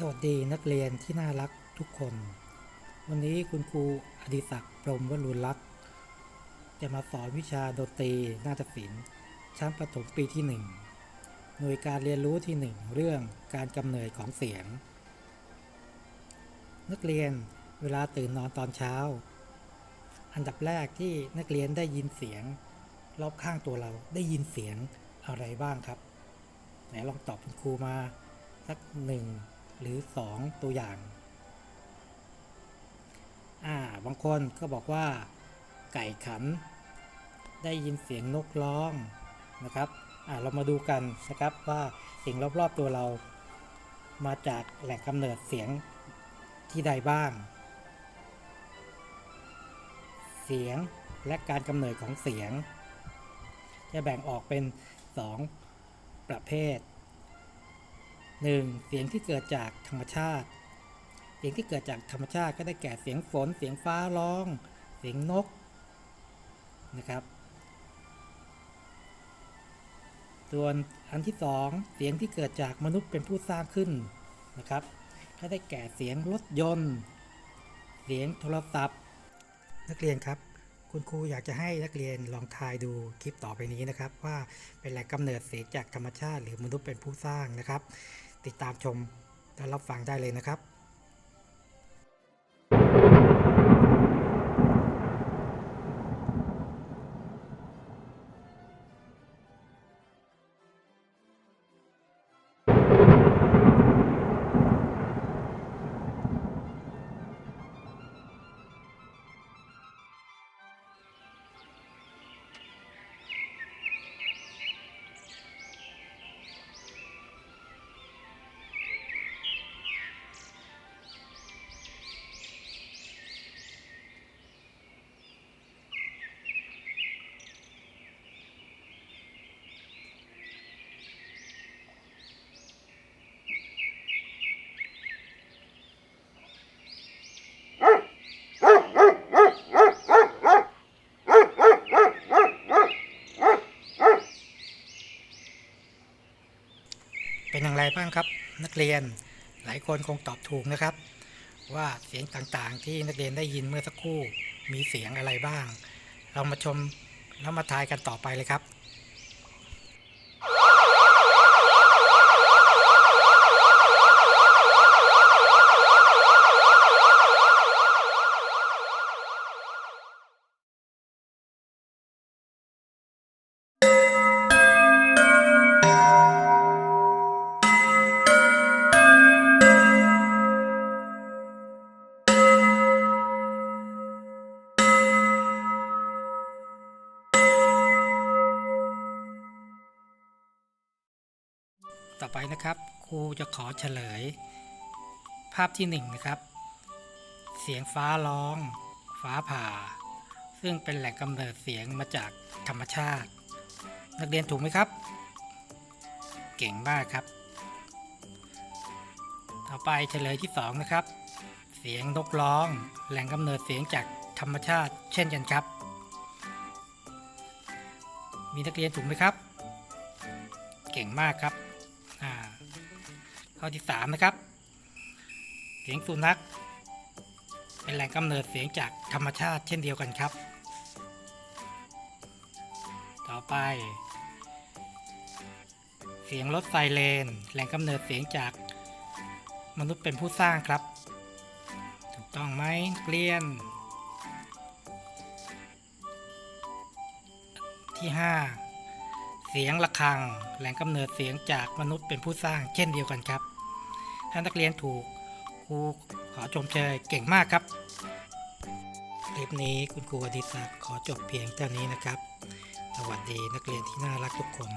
สวัสดีนักเรียนที่น่ารักทุกคน วันนี้คุณครูอดิศักดิ์พรมวรุณรัตน์จะมาสอนวิชาดนตรีนาฏศิลป์ชั้นประถมปีที่ 1 หน่วยการเรียนรู้ที่ 1 เรื่องการกำเนิดของเสียง นักเรียนเวลาตื่นนอนตอนเช้า อันดับแรกที่นักเรียนได้ยินเสียง รอบข้างตัวเราได้ยินเสียงอะไรบ้างครับ ไหนลองตอบคุณครูมาสักหนึ่ง หรือสองตัวอย่างอ่าบางคนก็บอกว่าไก่ขัน ได้ยินเสียงนกร้องนะครับอ่าเรามาดูกันนะครับว่าสิ่งรอบๆตัวเรา มาจากแหล่งกำเนิดเสียงที่ใดบ้าง เสียงและการกำเนิดของเสียง จะแบ่งออกเป็น 2 ประเภท 1. เสียงที่เกิดจากธรรมชาติ เสียงที่เกิดจากธรรมชาติก็ได้แก่เสียงฝน เสียงฟ้าร้อง เสียงนกนะครับ ส่วนอันที่สองเสียงที่เกิดจากมนุษย์เป็นผู้สร้างขึ้นนะครับก็ได้แก่เสียงรถยนต์ เสียงโทรศัพท์ นักเรียนครับคุณครูอยากจะให้นักเรียนลองทายดูคลิปต่อไปนี้นะครับ ว่าเป็นแหล่งกำเนิดเสียงจากธรรมชาติหรือมนุษย์เป็นผู้สร้างนะครับ ติดตามชมและรับฟังได้เลยนะครับ อย่างไรบ้างครับ นักเรียนหลายคนคงตอบถูกนะครับ ว่าเสียงต่างๆ ที่นักเรียนได้ยินเมื่อสักครู่มีเสียงอะไรบ้าง เรามาชมแล้วมาทายกันต่อไปเลยครับ ไปนะครับครูจะขอเฉลย ภาพที่หนึ่งนะครับ เสียงฟ้าร้อง ฟ้าผ่า ซึ่งเป็นแหล่งกำเนิดเสียงมาจากธรรมชาติ นักเรียนถูกไหมครับ เก่งมากครับ ต่อไปเฉลยที่สองนะครับ เสียงนกร้อง แหล่งกำเนิดเสียงจากธรรมชาติ เช่นกันครับ มีนักเรียนถูกไหมครับ เก่งมากครับ ข้อที่สามนะครับ เสียงสุนัขเป็นแหล่งกำเนิดเสียงจากธรรมชาติเช่นเดียวกันครับ ต่อไป เสียงรถไซเรนแหล่งกำเนิดเสียงจากมนุษย์เป็นผู้สร้างครับ ถูกต้องไหมนักเรียน ที่ห้าเสียงะระฆัง แหล่งกำเนิดเสียงจากมนุษย์เป็นผู้สร้างเช่นเดียวกันครับ ถ้านักเรียนถูกครูขอชมเชยเก่งมากครับ คลิปนี้คุณครูอดิศักดิ์ขอจบเพียงเท่านี้นะครับ สวัสดีนักเรียนที่น่ารักทุกคน